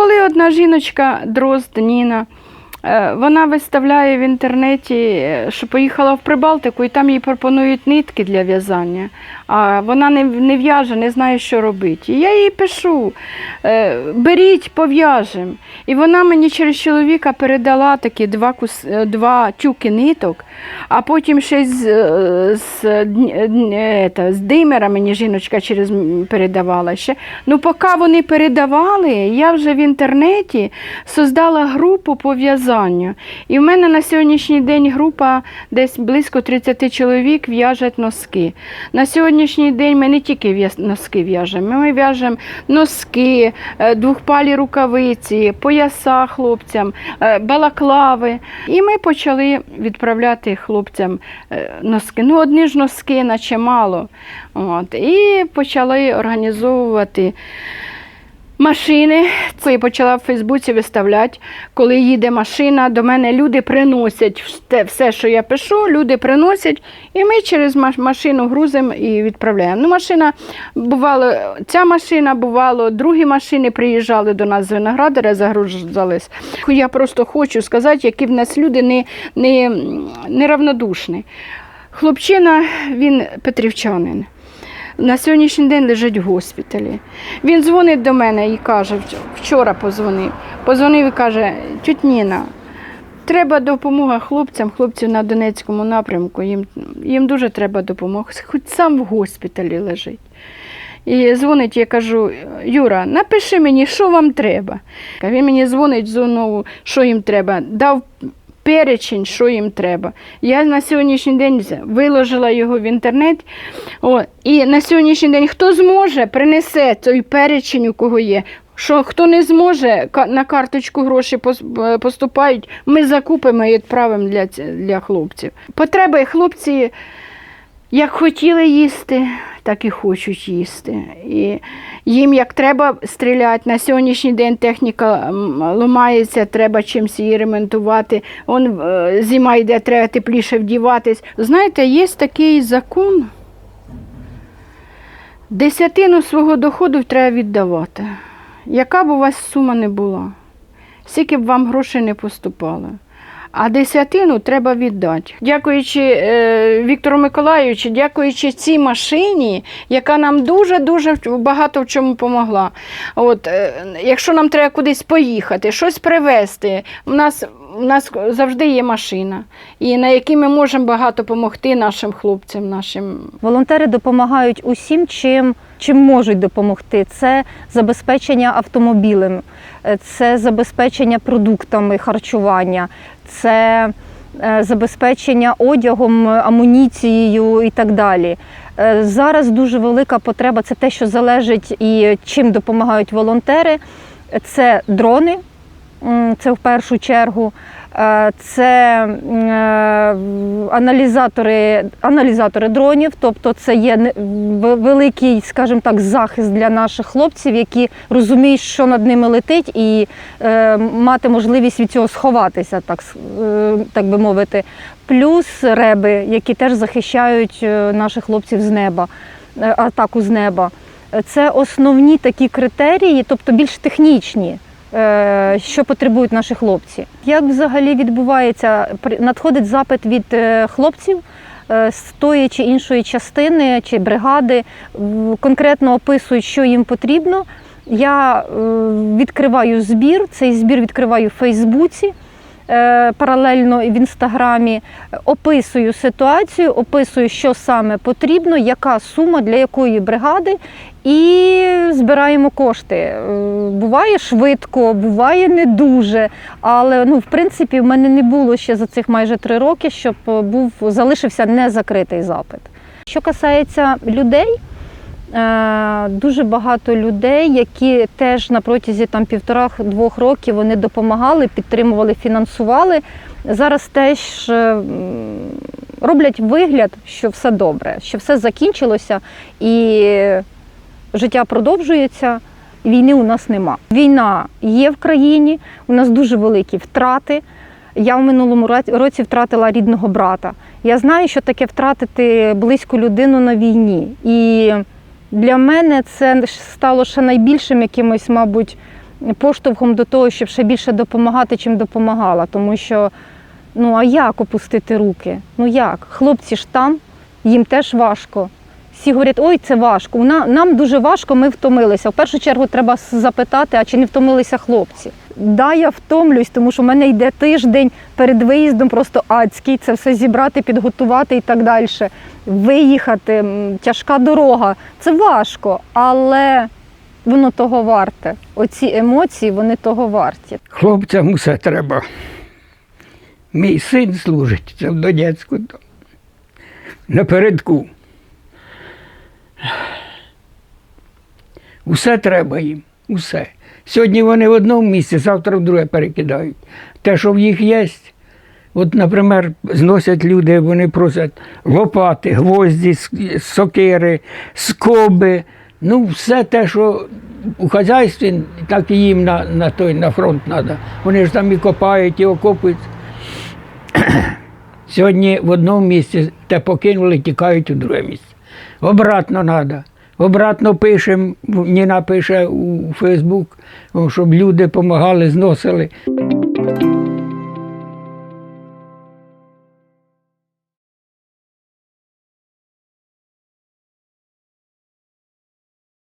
коли одна жіночка, дрозд Ніна, вона виставляє в інтернеті, е, що поїхала в Прибалтику, і там їй пропонують нитки для в'язання, а вона не, не в'яже, не знає, що робити. І я їй пишу: е, беріть, пов'яжем. І вона мені через чоловіка передала такі два, кус, е, два тюки ниток, а потім ще з, е, з, з димера мені жіночка через передавала ще. Ну, поки вони передавали, я вже в інтернеті создала групу по в'язанню. І в мене на сьогоднішній день група десь близько 30 чоловік в'яжуть носки. На сьогоднішній день ми не тільки носки в'яжемо, ми в'яжемо носки, е, двохпалі рукавиці, пояса хлопцям, е, балаклави. І ми почали відправляти хлопцям е, носки. Ну, одні ж носки, наче мало. От. І почали організовувати. Машини, це почала в Фейсбуці виставляти, коли їде машина, до мене люди приносять все, що я пишу, люди приносять, і ми через машину грузимо і відправляємо. Ну, машина бувало, ця машина бувало, другі машини приїжджали до нас з виноградаря, загружались. Я просто хочу сказати, які в нас люди не, не, неравнодушні. Хлопчина, він петрівчанин. На сьогоднішній день лежить в госпіталі. Він дзвонить до мене і каже, вчора позвонив. Позвонив і каже, тють Ніна, треба допомога хлопцям, хлопців на Донецькому напрямку, їм, їм дуже треба допомога. Хоч сам в госпіталі лежить. І дзвонить, я кажу, Юра, напиши мені, що вам треба. Він мені дзвонить знову, що їм треба. Дав перечень, що їм треба. Я на сьогоднішній день виложила його в інтернет. О, і на сьогоднішній день хто зможе, принесе той перечень, у кого є. Що хто не зможе, на карточку гроші е, поступають, ми закупимо і відправимо для, для хлопців. Потреби хлопці як хотіли їсти, так і хочуть їсти. І їм як треба стріляти. На сьогоднішній день техніка м, ламається, треба чимось її ремонтувати. Он, е, зима йде, треба тепліше вдіватись. Знаєте, є такий закон. Десятину свого доходу треба віддавати. Яка б у вас сума не була, скільки б вам грошей не поступало. А десятину треба віддати. Дякуючи е, Віктору Миколайовичу, дякуючи цій машині, яка нам дуже-дуже багато в чому допомогла. От, е, якщо нам треба кудись поїхати, щось привезти, у нас, у нас завжди є машина, і на якій ми можемо багато допомогти нашим хлопцям, нашим Волонтери допомагають усім, чим, чим можуть допомогти. Це забезпечення автомобілем, е, це забезпечення продуктами харчування, це е, забезпечення одягом, амуніцією і так далі. Е, Зараз дуже велика потреба, це те, що залежить і чим допомагають волонтери. Це дрони, це в першу чергу. Е, Це е, аналізатори, аналізатори дронів, тобто це є великий, скажімо так, захист для наших хлопців, які розуміють, що над ними летить, і е, мати можливість від цього сховатися, так, так би мовити. Плюс реби, які теж захищають наших хлопців з неба, атаку з неба. Це основні такі критерії, тобто більш технічні що потребують наші хлопці. Як взагалі відбувається, надходить запит від е, хлопців е, з тої чи іншої частини чи бригади, конкретно описують, що їм потрібно. Я е, відкриваю збір, цей збір відкриваю в Фейсбуці. Е, Паралельно в інстаграмі описую ситуацію, описую, що саме потрібно, яка сума для якої бригади, і збираємо кошти. Е, Буває швидко, буває не дуже. Але ну, в принципі, в мене не було ще за цих майже три роки, щоб е, був залишився незакритий запит. Що касається людей, дуже багато людей, які теж на протязі там півтора-двох років вони допомагали, підтримували, фінансували. Зараз теж е, роблять вигляд, що все добре, що все закінчилося і життя продовжується. Війни у нас нема. Війна є в країні, у нас дуже великі втрати. Я в минулому році втратила рідного брата. Я знаю, що таке втратити близьку людину на війні. І для мене це стало ще найбільшим якимось, мабуть, поштовхом до того, щоб ще більше допомагати, чим допомагала. Тому що ну а як опустити руки? Ну як? Хлопці ж там, їм теж важко. Всі говорять, ой, це важко. Нам дуже важко, ми втомилися. В першу чергу треба запитати, а чи не втомилися хлопці. Да, я втомлюсь, тому що в мене йде тиждень перед виїздом, просто адський, це все зібрати, підготувати і так далі. Виїхати, тяжка дорога. Це важко, але воно того варте. Оці емоції, вони того варті. Хлопцям усе треба. Мій син служить, в Донецьку. Напередку. Усе треба їм, усе. Сьогодні вони в одному місці, завтра в друге перекидають. Те, що в їх є, от, наприклад, зносять люди, вони просять лопати, гвозді, сокири, скоби. Ну, все те, що у хазяйстві, так і їм на, на, той, на фронт треба. Вони ж там і копають, і окопують. Сьогодні в одному місці те покинули, тікають у друге місце. Обратно треба. Обратно пишемо, Ніна пише у Фейсбук, щоб люди допомагали, зносили.